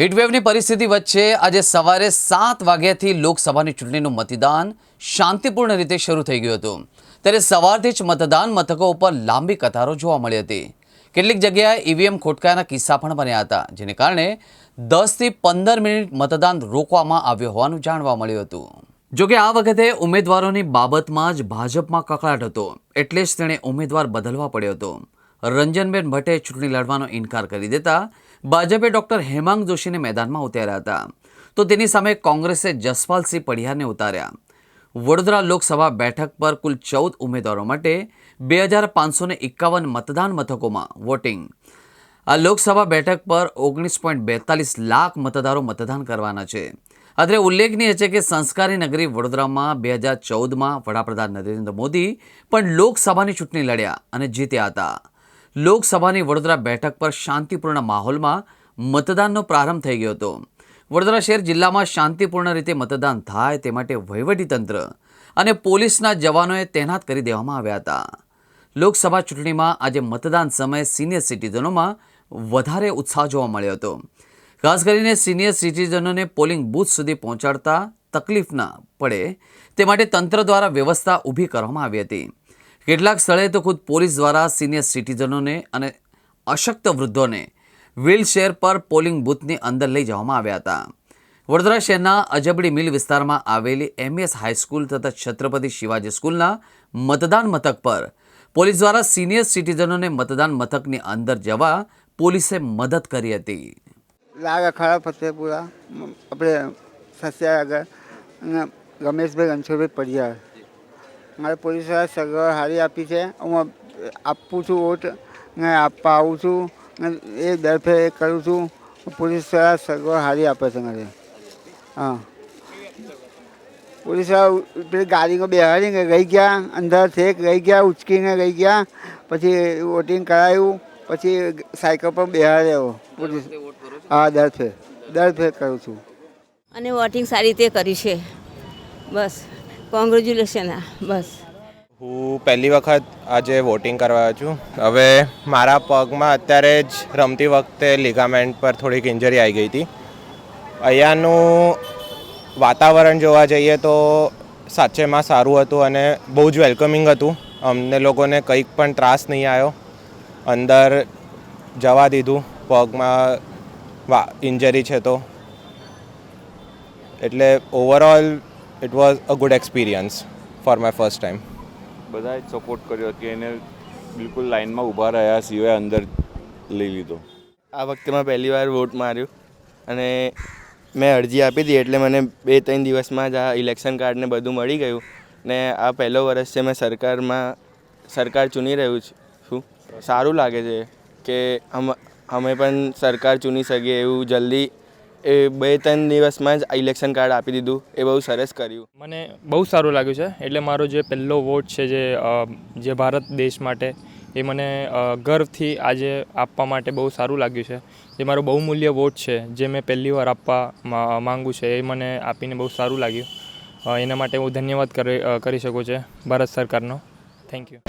હીટવેવની પરિસ્થિતિ વચ્ચે આજે સવારે સાત વાગ્યાથી લોકસભાની ચૂંટણીનું મતદાન શાંતિપૂર્ણ રીતે શરૂ થઈ ગયું હતું. ત્યારે સવારથી જ મતદાન મથકો ઉપર લાંબી કતારો જોવા મળી હતી. કેટલીક જગ્યાએ ઈવીએમ ખોટકાના કિસ્સા પણ બન્યા હતા, જેને કારણે દસથી પંદર મિનિટ મતદાન રોકવામાં આવ્યું હોવાનું જાણવા મળ્યું હતું. જોકે આ વખતે ઉમેદવારોની બાબતમાં જ ભાજપમાં કકળાટ હતો, એટલે જ તેણે ઉમેદવાર બદલવા પડ્યો હતો. રંજનબેન ભટ્ટે ચૂંટણી લડવાનો ઇનકાર કરી દેતા ભાજપે ડૉક્ટર હેમાંગ જોશીને મેદાનમાં ઉતાર્યા હતા. તો તેની સામે કોંગ્રેસે જસપાલસિંહ પઢિયાને ઉતાર્યા. વડોદરા લોકસભા બેઠક પર કુલ ચૌદ ઉમેદવારો માટે બે હજાર પાંચસોને એકાવન મતદાન મથકોમાં વોટિંગ. આ લોકસભા બેઠક પર ઓગણીસ પોઈન્ટ બેતાલીસ લાખ મતદારો મતદાન કરવાના છે. અત્રે ઉલ્લેખનીય છે કે સંસ્કારી નગરી વડોદરામાં બે હજાર ચૌદમાં વડાપ્રધાન નરેન્દ્ર મોદી પણ લોકસભાની ચૂંટણી લડ્યા અને જીત્યા હતા. લોકસભાની વડોદરા બેઠક પર શાંતિપૂર્ણ માહોલમાં મતદાનનો પ્રારંભ થઈ ગયો હતો. વડોદરા શહેર જિલ્લામાં શાંતિપૂર્ણ રીતે મતદાન થાય તે માટે વહીવટીતંત્ર અને પોલીસના જવાનોએ તૈનાત કરી દેવામાં આવ્યા હતા. લોકસભા ચૂંટણીમાં આજે મતદાન સમયે સિનિયર સિટીઝનોમાં વધારે ઉત્સાહ જોવા મળ્યો હતો. ખાસ કરીને સિનિયર સિટીઝનોને પોલિંગ બૂથ સુધી પહોંચાડતા તકલીફ ના પડે તે માટે તંત્ર દ્વારા વ્યવસ્થા ઊભી કરવામાં આવી હતી. કેટલાક સ્થળે તો ખુદ પોલીસ દ્વારા સિનિયર સિટીઝનોને અને અશક્ત વૃદ્ધોને વ્હીલચેર પર પોલિંગ બૂથની અંદર લઈ જવામાં આવ્યા હતા. વડોદરા શહેરના અજબડી મિલ વિસ્તારમાં આવેલી એમએસ હાઈસ્કૂલ તથા છત્રપતિ શિવાજી સ્કૂલના મતદાન મથક પર પોલીસ દ્વારા સિનિયર સિટીઝનોને મતદાન મથકની અંદર જવા પોલીસે મદદ કરી હતી. લાગા ખરા ફતેપુરા આપણે સસ્યા આગળ અને રમેશભાઈ રણછોડભાઈ પડિયાર. મારે પોલીસવાળા સગવડ સારી આપી છે. હું આપું છું વોટ ને આપવા આવું છું એ દરફે કરું છું. પોલીસવાળા સગવડ સારી આપે છે મારે. હા. પોલીસવાળા પેલી ગાડીમાં બેહાડીને ગઈ ગયા અંદર થેક રહી ગયા, ઉચકીને ગઈ ગયા, પછી વોટિંગ કરાયું, પછી સાયકલ પર બેહાડ્યો. પોલીસ હા દરફે ફેર દર ફેર કરું છું. અને વોટિંગ સારી રીતે કરી છે. બસ. કોંગ્રેચ્યુલેશન બસ. હું પહેલી વખત આજે વોટિંગ કરવા છું. હવે મારા પગમાં અત્યારે જ રમતી વખતે લિગામેન્ટ પર થોડીક ઇન્જરી આવી ગઈ હતી. અહીંયાનું વાતાવરણ જોવા જઈએ તો સાચેમાં સારું હતું અને બહુ જ વેલકમિંગ હતું. અમને લોકોને કંઈક પણ ત્રાસ નહીં આવ્યો. અંદર જવા દીધું, પગમાં વા, ઇન્જરી છે તો. એટલે overall it was a good experience for my first time બધાએ જ સપોર્ટ કર્યો કે એને બિલકુલ લાઇનમાં ઊભા રહ્યા સિવાય અંદર લઈ લીધો. આ વખતે મેં પહેલી વાર વોટ માર્યો અને મેં અરજી આપી હતી એટલે મને બે ત્રણ દિવસમાં જ આ ઇલેક્શન કાર્ડને બધું મળી ગયું ને આ પહેલો વર્ષ છે મેં સરકારમાં સરકાર ચૂની રહ્યું છું સારું લાગે છે કે અમે પણ સરકાર ચૂની શકીએ એવું જલ્દી એ બે ત્રણ દિવસમાં જ ઇલેક્શન કાર્ડ આપી દીધું. એ બહુ સરસ કર્યું. મને બહુ સારું લાગ્યું છે. એટલે મારો જે પહેલો વોટ છે જે જે ભારત દેશ માટે, એ મને ગર્વથી આજે આપવા માટે બહુ સારું લાગ્યું છે. જે મારો બહુમૂલ્ય વોટ છે જે મેં પહેલી વાર આપવા માગું છે. એ મને આપીને બહુ સારું લાગ્યું. એના માટે હું ધન્યવાદ કરી શકું છું ભારત સરકારનો. Thank you